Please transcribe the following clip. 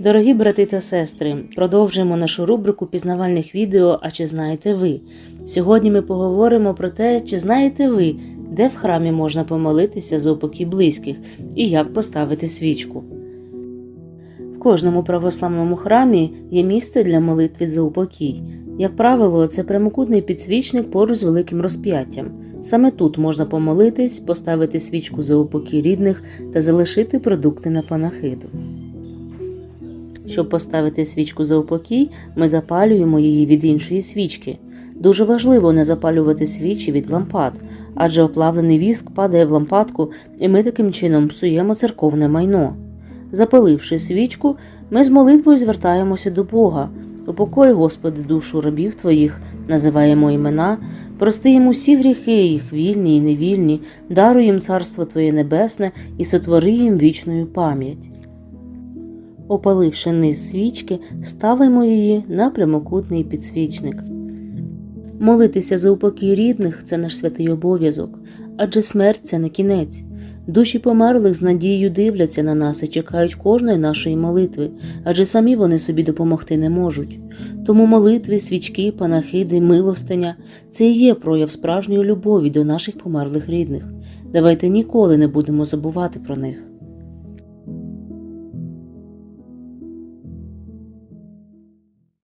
Дорогі брати та сестри, продовжуємо нашу рубрику пізнавальних відео А чи знаєте ви? Сьогодні ми поговоримо про те, чи знаєте ви, де в храмі можна помолитися за упокій близьких і як поставити свічку. В кожному православному храмі є місце для молитви за упокій. Як правило, це прямокутний підсвічник поруч з великим розп'яттям. Саме тут можна помолитись, поставити свічку за упокій рідних та залишити продукти на панахиду. Щоб поставити свічку за упокій, ми запалюємо її від іншої свічки. Дуже важливо не запалювати свічі від лампад, адже оплавлений віск падає в лампадку, і ми таким чином псуємо церковне майно. Запаливши свічку, ми з молитвою звертаємося до Бога. Упокой, Господи, душу рабів Твоїх, називаємо імена, прости їм усі гріхи, їх вільні і невільні, даруй їм царство Твоє небесне і сотвори їм вічною пам'ять. Опаливши низ свічки, ставимо її на прямокутний підсвічник. Молитися за упокій рідних це наш святий обов'язок, адже смерть це не кінець. Душі померлих з надією дивляться на нас і чекають кожної нашої молитви, адже самі вони собі допомогти не можуть. Тому молитви, свічки, панахиди, милостиня це і є прояв справжньої любові до наших померлих рідних. Давайте ніколи не будемо забувати про них.